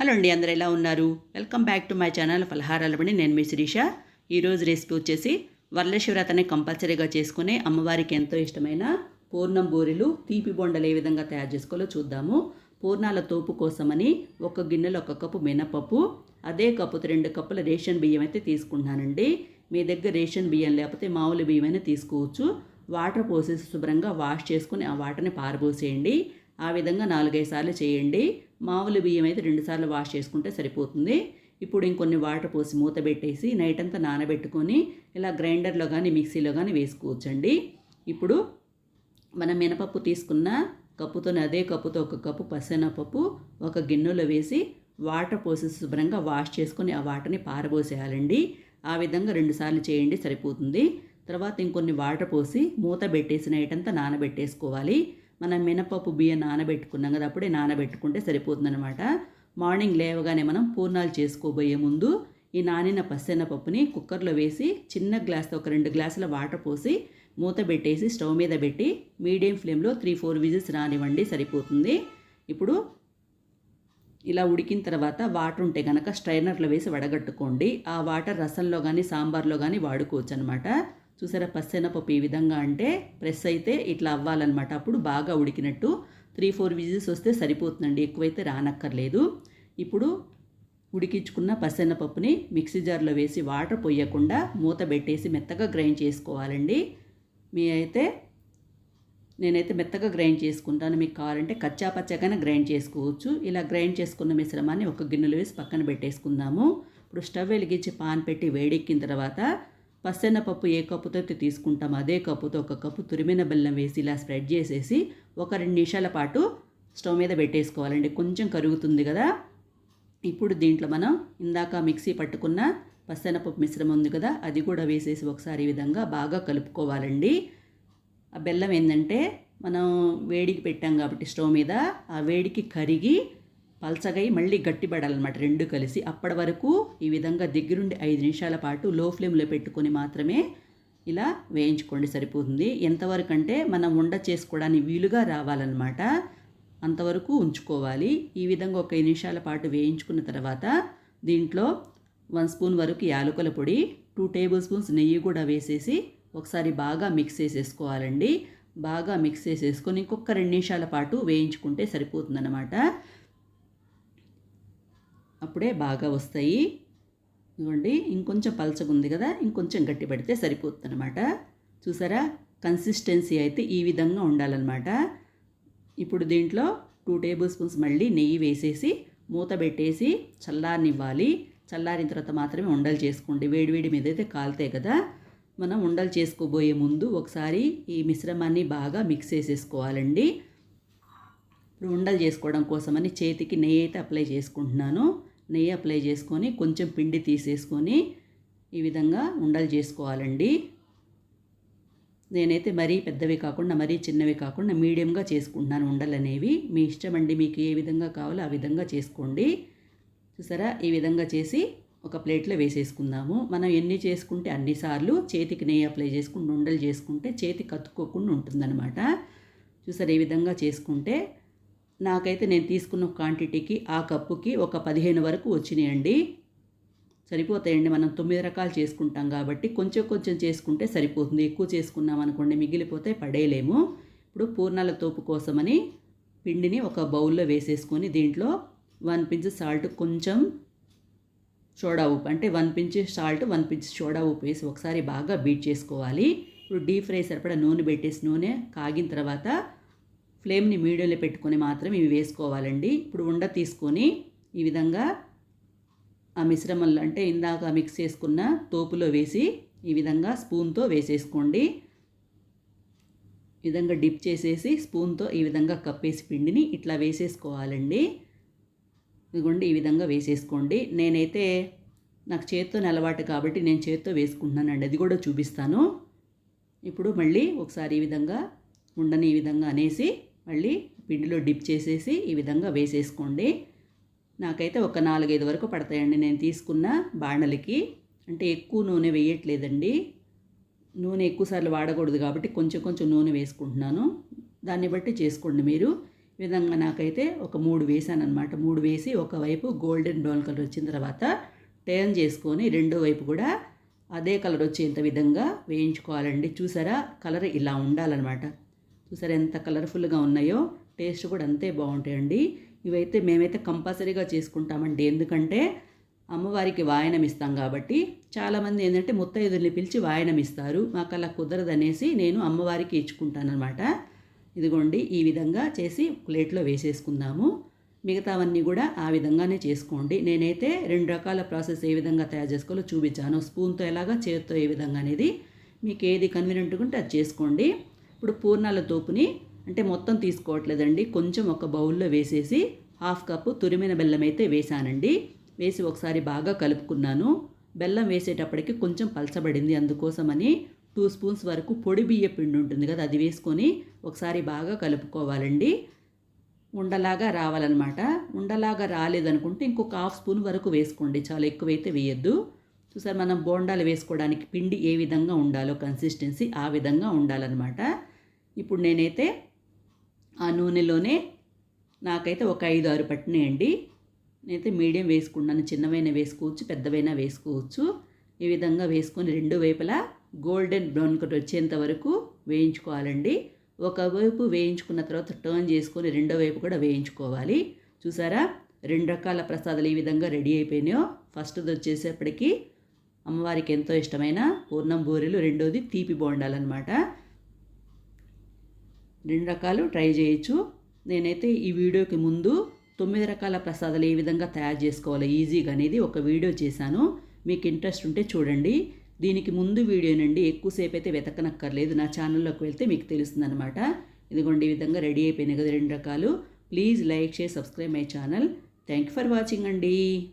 Hello అండి అందరు ఎలా ఉన్నారు? Welcome back to my channel ఫలహారాలబడి నేను మీ శిరీష. ఈరోజు రెసిపీ వచ్చేసి వరలశివరాతని కంపల్సరీగా చేసుకునే అమ్మవారికి ఎంతో ఇష్టమైన పూర్ణం బూరెలు తీపి బొండలు ఏ విధంగా తయారు చేసుకోవాలో చూద్దాము. పూర్ణాల తోపు కోసమని ఒక గిన్నెలో ఒక కప్పు మినపప్పు అదే కప్పుతో రెండు కప్పుల రేషన్ బియ్యం అయితే తీసుకుంటున్నానండి. మీ దగ్గర రేషన్ బియ్యం లేకపోతే మామూలు బియ్యం అయినా తీసుకోవచ్చు. వాటర్ పోసేసి శుభ్రంగా వాష్ చేసుకుని ఆ వాటర్ని పారబోసేయండి. ఆ విధంగా నాలుగైదు సార్లు చేయండి. మామూలు బియ్యం అయితే రెండుసార్లు వాష్ చేసుకుంటే సరిపోతుంది. ఇప్పుడు ఇంకొన్ని వాటర్ పోసి మూత పెట్టేసి నైట్ అంతా నానబెట్టుకొని ఇలా గ్రైండర్లో కానీ మిక్సీలో కానీ వేసుకోవచ్చండి. ఇప్పుడు మనం మినపప్పు తీసుకున్న కప్పుతో అదే కప్పుతో ఒక కప్పు పసెనపప్పు ఒక గిన్నెలో వేసి వాటర్ పోసి శుభ్రంగా వాష్ చేసుకొని ఆ వాటర్ని పారబోసేయాలండి. ఆ విధంగా రెండుసార్లు చేయండి సరిపోతుంది. తర్వాత ఇంకొన్ని వాటర్ పోసి మూత పెట్టేసి నైట్ అంతా నానబెట్టేసుకోవాలి. మనం మినపప్పు బియ్యం నానబెట్టుకున్నాం కదా అప్పుడే నానబెట్టుకుంటే సరిపోతుందన్నమాట. మార్నింగ్ లేవగానే మనం పూర్ణాలు చేసుకోబోయే ముందు ఈ నానిన పప్పుని కుక్కర్లో వేసి చిన్న గ్లాస్తో ఒక రెండు గ్లాసుల వాటర్ పోసి మూత పెట్టేసి స్టవ్ మీద పెట్టి మీడియం ఫ్లేమ్లో త్రీ ఫోర్ విజిల్స్ రానివ్వండి సరిపోతుంది. ఇప్పుడు ఇలా ఉడికిన తర్వాత వాటర్ ఉంటే కనుక స్ట్రైనర్లో వేసి వడగట్టుకోండి. ఆ వాటర్ రసంలో కానీ సాంబార్లో కానీ వాడుకోవచ్చు అనమాట చూసారా పసెనపప్పు ఈ విధంగా అంటే ప్రెస్ అయితే ఇట్లా అవ్వాలన్నమాట. అప్పుడు బాగా ఉడికినట్టు త్రీ ఫోర్ విజిల్స్ వస్తే సరిపోతుందండి. ఎక్కువైతే రానక్కర్లేదు. ఇప్పుడు ఉడికించుకున్న పసెనపప్పుని మిక్సీ జార్లో వేసి వాటర్ పోయకుండా మూత పెట్టేసి మెత్తగా గ్రైండ్ చేసుకోవాలండి. మీ అయితే నేనైతే మెత్తగా గ్రైండ్ చేసుకుంటాను. మీకు కావాలంటే కచ్చా పచ్చగానే గ్రైండ్ చేసుకోవచ్చు. ఇలా గ్రైండ్ చేసుకున్న మిశ్రమాన్ని ఒక గిన్నెలో వేసి పక్కన పెట్టేసుకుందాము. ఇప్పుడు స్టవ్ వెలిగించి పాన్ పెట్టి వేడెక్కిన తర్వాత పప్పు ఏ కప్పుతో అయితే తీసుకుంటామో అదే కప్పుతో ఒక కప్పు తురిమిన బెల్లం వేసి ఇలా స్ప్రెడ్ చేసేసి ఒక రెండు నిమిషాల పాటు స్టవ్ మీద పెట్టేసుకోవాలండి. కొంచెం కరుగుతుంది కదా. ఇప్పుడు దీంట్లో మనం ఇందాక మిక్సీ పట్టుకున్న పప్పు మిశ్రమం ఉంది కదా అది కూడా వేసేసి ఒకసారి ఈ విధంగా బాగా కలుపుకోవాలండి. ఆ బెల్లం ఏంటంటే మనం వేడికి పెట్టాం కాబట్టి స్టవ్ మీద ఆ వేడికి కరిగి పల్చగై మళ్ళీ గట్టిపడాలన్నమాట రెండు కలిసి. అప్పటి వరకు ఈ విధంగా దగ్గరుండి ఐదు నిమిషాల పాటు లో ఫ్లేమ్లో పెట్టుకొని మాత్రమే ఇలా వేయించుకోండి సరిపోతుంది. ఎంతవరకు అంటే మనం ఉండ చేసుకోవడానికి వీలుగా రావాలన్నమాట. అంతవరకు ఉంచుకోవాలి. ఈ విధంగా ఒక ఐదు నిమిషాల పాటు వేయించుకున్న తర్వాత దీంట్లో వన్ స్పూన్ వరకు యాలకుల పొడి టూ టేబుల్ స్పూన్స్ నెయ్యి కూడా వేసేసి ఒకసారి బాగా మిక్స్ చేసేసుకోవాలండి. బాగా మిక్స్ చేసేసుకొని ఇంకొక రెండు నిమిషాల పాటు వేయించుకుంటే సరిపోతుందన్నమాట. అప్పుడే బాగా వస్తాయి. ఇవ్వండి ఇంకొంచెం పలచగా ఉంది కదా ఇంకొంచెం గట్టి పడితే సరిపోతుంది అనమాట చూసారా? కన్సిస్టెన్సీ అయితే ఈ విధంగా ఉండాలన్నమాట. ఇప్పుడు దీంట్లో టూ టేబుల్ స్పూన్స్ మళ్ళీ నెయ్యి వేసేసి మూత పెట్టేసి చల్లారనివ్వాలి. చల్లారిన తర్వాత మాత్రమే ఉండలు చేసుకోండి. వేడివేడి మీద అయితే కాలుతాయి కదా. మనం ఉండలు చేసుకోబోయే ముందు ఒకసారి ఈ మిశ్రమాన్ని బాగా మిక్స్ చేసేసుకోవాలండి. ఇప్పుడు ఉండలు చేసుకోవడం కోసమని చేతికి నెయ్యి అయితే అప్లై చేసుకుంటున్నాను. నెయ్యి అప్లై చేసుకొని కొంచెం పిండి తీసేసుకొని ఈ విధంగా ఉండలు చేసుకోవాలండి. నేనైతే మరీ పెద్దవి కాకుండా మరీ చిన్నవి కాకుండా మీడియంగా చేసుకుంటున్నాను ఉండలు అనేవి. మీ ఇష్టం అండి మీకు ఏ విధంగా కావాలో ఆ విధంగా చేసుకోండి. చూసారా? ఈ విధంగా చేసి ఒక ప్లేట్లో వేసేసుకుందాము. మనం ఎన్ని చేసుకుంటే అన్నిసార్లు చేతికి నెయ్యి అప్లై చేసుకుంటూ ఉండలు చేసుకుంటే చేతి కత్తుకోకుండా ఉంటుందన్నమాట. చూసారు? ఈ విధంగా చేసుకుంటే నాకైతే నేను తీసుకున్న క్వాంటిటీకి ఆ కప్పుకి ఒక పదిహేను వరకు వచ్చినాయండి. సరిపోతాయండి. మనం తొమ్మిది రకాలు చేసుకుంటాం కాబట్టి కొంచెం కొంచెం చేసుకుంటే సరిపోతుంది. ఎక్కువ చేసుకున్నాం అనుకోండి మిగిలిపోతే పడేయలేము. ఇప్పుడు పూర్ణాల తోపు కోసమని పిండిని ఒక బౌల్లో వేసేసుకొని దీంట్లో వన్ పించ్ సాల్ట్ కొంచెం సోడా ఉప్పు అంటే one pinch salt one pinch soda ఉప్పు వేసి ఒకసారి బాగా బీట్ చేసుకోవాలి. ఇప్పుడు డీప్ ఫ్రై సరిపడా నూనె పెట్టేసి నూనె కాగిన తర్వాత ఫ్లేమ్ని మీడియంలో పెట్టుకొని మాత్రం ఇవి వేసుకోవాలండి. ఇప్పుడు ఉండ తీసుకొని ఈ విధంగా ఆ మిశ్రమంలో అంటే ఇందాక మిక్స్ చేసుకున్న తోపులో వేసి ఈ విధంగా స్పూన్తో వేసేసుకోండి. ఈ విధంగా డిప్ చేసేసి స్పూన్తో ఈ విధంగా కప్పేసి పిండిని ఇట్లా వేసేసుకోవాలండి. ఇదిగోండి ఈ విధంగా వేసేసుకోండి. నేనైతే నాకు చేత్తో అలవాటు కాబట్టి నేను చేత్తో వేసుకుంటున్నానండి. అది కూడా చూపిస్తాను. ఇప్పుడు మళ్ళీ ఒకసారి ఈ విధంగా ఉండని ఈ విధంగా అనేసి మళ్ళీ పిండిలో డిప్ చేసేసి ఈ విధంగా వేసేసుకోండి. నాకైతే ఒక నాలుగైదు వరకు పడతాయండి. నేను తీసుకున్న బాణలకి అంటే ఎక్కువ నూనె వేయట్లేదండి. నూనె ఎక్కువసార్లు వాడకూడదు కాబట్టి కొంచెం కొంచెం నూనె వేసుకుంటున్నాను. దాన్ని బట్టి చేసుకోండి మీరు. ఈ విధంగా నాకైతే ఒక మూడు వేసాను అనమాట మూడు వేసి ఒకవైపు గోల్డెన్ బ్రౌన్ కలర్ వచ్చిన తర్వాత టర్న్ చేసుకొని రెండో వైపు కూడా అదే కలర్ వచ్చేంత విధంగా వేయించుకోవాలండి. చూసారా? కలర్ ఇలా ఉండాలన్నమాట. చూసారు ఎంత కలర్ఫుల్గా ఉన్నాయో? టేస్ట్ కూడా అంతే బాగుంటాయండి. ఇవైతే మేమైతే కంపల్సరీగా చేసుకుంటామండి. ఎందుకంటే అమ్మవారికి వాయనం ఇస్తాం కాబట్టి చాలామంది ఏంటంటే ముత్తైదుల్ని పిలిచి వాయనం ఇస్తారు. మాకు అలా కుదరదనేసి నేను అమ్మవారికి ఇచ్చుకుంటానమాట ఇదిగోండి ఈ విధంగా చేసి ప్లేట్లో వేసేసుకుందాము. మిగతావన్నీ కూడా ఆ విధంగానే చేసుకోండి. నేనైతే రెండు రకాల ప్రాసెస్ ఏ విధంగా తయారు చేసుకోవాలో చూపించాను. స్పూన్తో ఎలాగా చేత్తో ఏ విధంగా అనేది మీకు ఏది కన్వీనియంట్గా ఉంటే అది చేసుకోండి. ఇప్పుడు పూర్ణాల తోపుని అంటే మొత్తం తీసుకోవట్లేదండి. కొంచెం ఒక బౌల్లో వేసేసి హాఫ్ కప్పు తురిమిన బెల్లం అయితే వేసానండి వేసి ఒకసారి బాగా కలుపుకున్నాను. బెల్లం వేసేటప్పటికి కొంచెం పలచబడింది అందుకోసమని టూ స్పూన్స్ వరకు పొడి బియ్య పిండి ఉంటుంది కదా అది వేసుకొని ఒకసారి బాగా కలుపుకోవాలండి. ఉండలాగా రావాలన్నమాట. ఉండలాగా రాలేదనుకుంటే ఇంకొక హాఫ్ స్పూన్ వరకు వేసుకోండి. చాలా ఎక్కువైతే వేయద్దు. చూసారు మనం బోండాలు వేసుకోవడానికి పిండి ఏ విధంగా ఉండాలో కన్సిస్టెన్సీ ఆ విధంగా ఉండాలన్నమాట. ఇప్పుడు నేనైతే ఆ నూనెలోనే నాకైతే ఒక ఐదు ఆరు పట్టినాయండి. నేనైతే మీడియం వేసుకున్నాను చిన్నవైనా వేసుకోవచ్చు పెద్దవైనా వేసుకోవచ్చు. ఈ విధంగా వేసుకొని రెండు వైపులా గోల్డెన్ బ్రౌన్ కలర్ వచ్చేంత వరకు వేయించుకోవాలండి. ఒకవైపు వేయించుకున్న తర్వాత టర్న్ చేసుకొని రెండో వైపు కూడా వేయించుకోవాలి. చూసారా? రెండు రకాల ప్రసాదాలు ఈ విధంగా రెడీ అయిపోయినాయో. ఫస్ట్ది వచ్చేసేపటికి అమ్మవారికి ఎంతో ఇష్టమైన పూర్ణం బూరెలు రెండోది తీపి బోండాలన్నమాట. రెండు రకాలు ట్రై చేయొచ్చు. నేనైతే ఈ వీడియోకి ముందు తొమ్మిది రకాల ప్రసాదాలు ఏ విధంగా తయారు చేసుకోవాలో ఈజీగా అనేది ఒక వీడియో చేశాను. మీకు ఇంట్రెస్ట్ ఉంటే చూడండి. దీనికి ముందు వీడియో నుండి ఎక్కువసేపు అయితే వెతకనక్కర్లేదు. నా ఛానల్లోకి వెళ్తే మీకు తెలుస్తుందనమాట ఇదిగోండి ఈ విధంగా రెడీ అయిపోయినాయి కదా రెండు రకాలు. Please like share subscribe my channel. Thank you for watching అండి.